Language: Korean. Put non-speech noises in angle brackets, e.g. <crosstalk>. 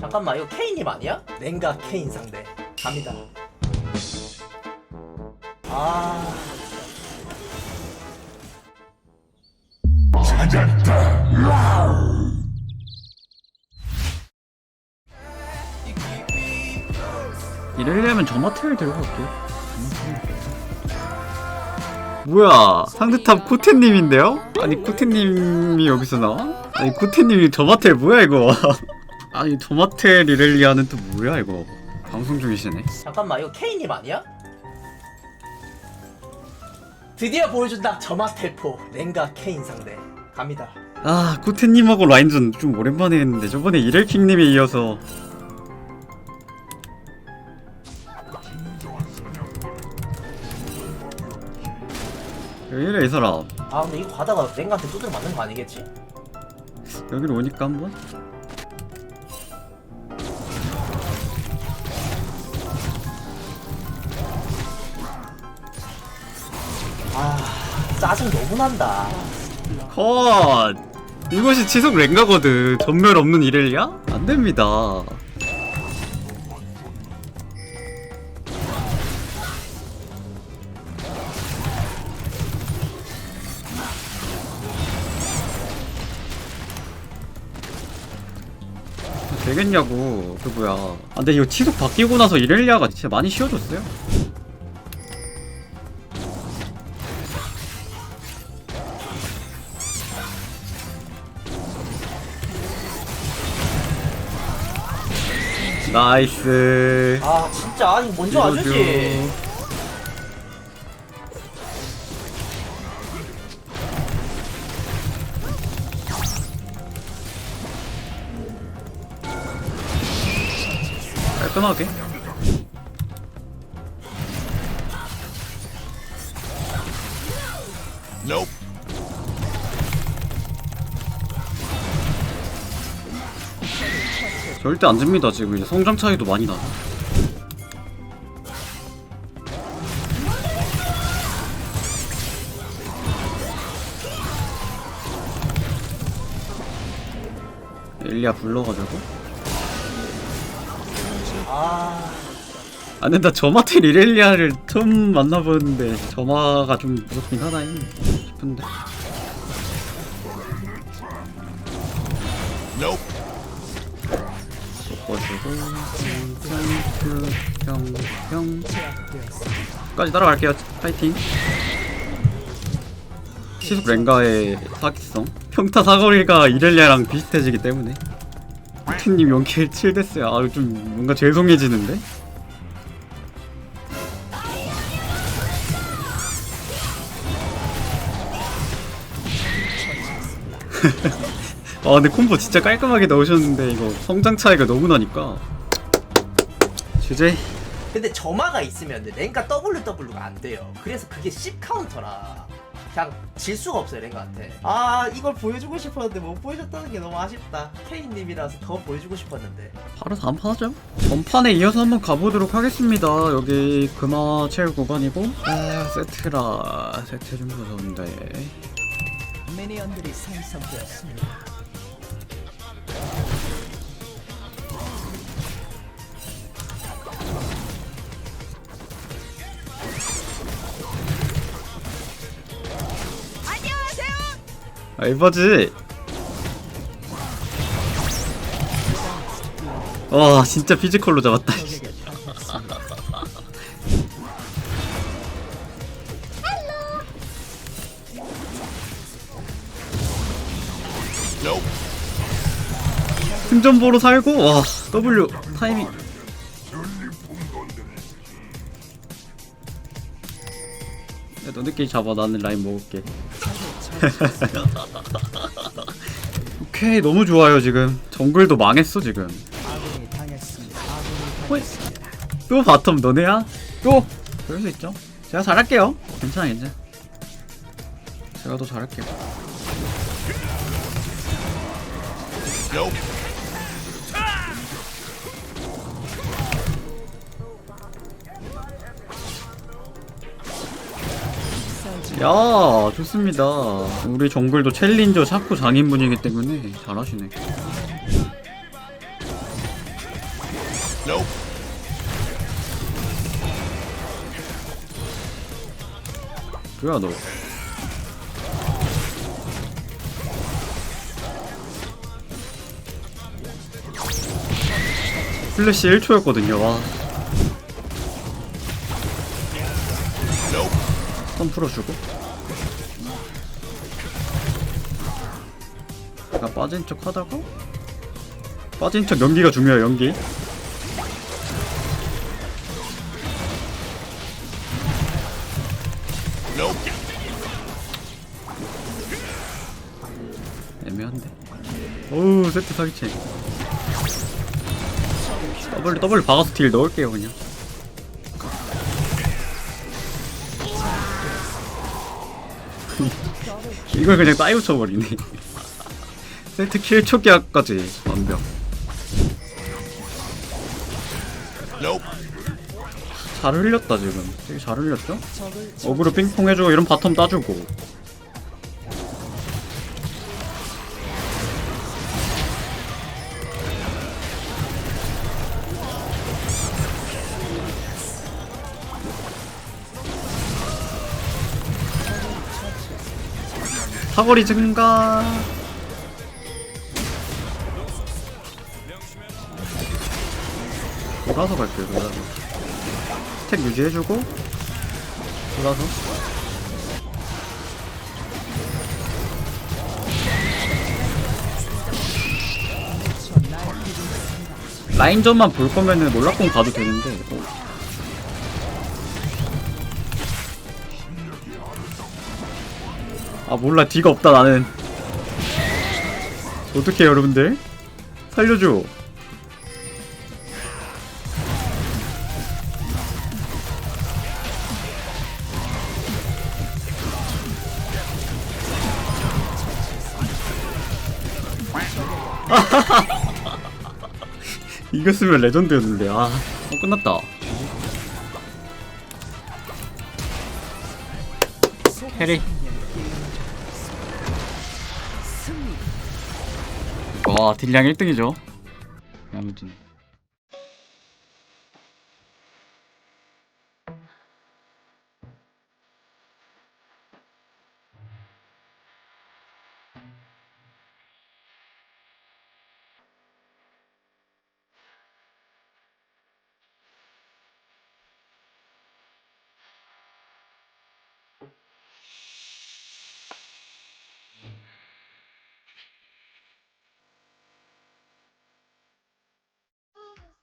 잠깐만 이거 케인님 아니야? 랭가 케인 상대 갑니다 아 이러려면 저마트를 들고 갈게. 뭐야 상대탑 코테님인데요? 아니 코테님이 여기서 나와? 아니 코테님이 저마텔 뭐야 이거? <laughs> 아니 저마텔 리렐리아는 또 뭐야 이거? 방송 중이시네. 잠깐만 이거 케인님 아니야? 드디어 보여준다 저마텔포 랭가 케인 상대 갑니다 아 코테님하고 라인전 좀 오랜만에 했는데 저번에 이렐킹님에 이어서 왜 이래 이 사람 아 근데 이거 가다가 랭가한테 두드려 맞는 거 아니겠지? 여기로 오니까 한번 짜증 너무 난다 컷! 이것이 지속 랭가거든. 전멸 없는 이렐리아? 안 됩니다. 되겠냐고 그 뭐야 아 근데 이거 치속 바뀌고 나서 이렐리아가 진짜 많이 쉬워졌어요 나이스. 아 진짜 아니 먼저 와주지. 깔끔하게 절대 안 집니다. 지금 이제 성장 차이도 많이 나. 엘리아 불러가지고. 아. 아 근데 나 저마테 리렐리아를 처음 만나보는데 저마가 좀 무섭긴 하다잉 싶은데 섞어주고 탱크 형형 까지 따라갈게요. 파이팅. 시속 랭가의 사기성. 평타 사거리가 이렐리아랑 비슷해지기 때문에. 쿠티님 연킬 7됐어요. 아좀 뭔가 죄송해지는데 <laughs> 아 근데 콤보 진짜 깔끔하게 넣으셨는데 이거 성장 차이가 너무 나니까. 주제? 근데 점화가 있으면 랭가 WW가 안 돼요. 그래서 그게 10 카운터라 그냥 질 수가 없어요 랭가한테. 아 이걸 보여주고 싶었는데 못 보여줬다는 게 너무 아쉽다. 케인님이라서 더 보여주고 싶었는데. 바로 다음 판 하죠? 전판에 이어서 한번 가보도록 하겠습니다. 여기 금화 체육 구간이고. 아 세트라 세트 좀 무서운데. 미니언들이 생성되었습니다 아 이거지? 와 진짜 피지컬로 잡았다 승전보로 살고? 와 W 타이밍. 야, 너네끼리 잡아. 나는 라인 먹을게 <laughs> 오케이 너무 좋아요 지금. 정글도 망했어 지금. 또 바텀 너네야? 또? 그럴 수 있죠. 제가 잘할게요. 괜찮아 괜찮아 제가 더 잘할게요 야 좋습니다. 우리 정글도 챌린저 샤코 장인분이기 때문에 잘하시네. 뭐야 너? 플래시 1초였거든요. 와 스턴 풀어주고. 내가 빠진 척 하다가? 빠진 척 연기가 중요해요 연기. 애매한데. 오우 세트 사기체 더블 더블 박아서 딜 넣을게요 그냥 이걸 그냥 따위 붙여버리네. 세트 킬 초기화까지 완벽. 잘 흘렸다 지금. 되게 잘 흘렸죠? 어그로 핑퐁 해주고 이런 바텀 따주고 사거리 증가. 돌아서 갈게요 돌아서. 스택 유지해주고 돌아서. 라인전만 볼 거면은 몰락공 가도 되는데. 어. 아 몰라. 뒤가 없다 나는. 어떡해 여러분들? 살려줘. <laughs> 이겼으면 레전드였는데 아. 어, 끝났다. 해리 와 딜량 1등이죠? 아무튼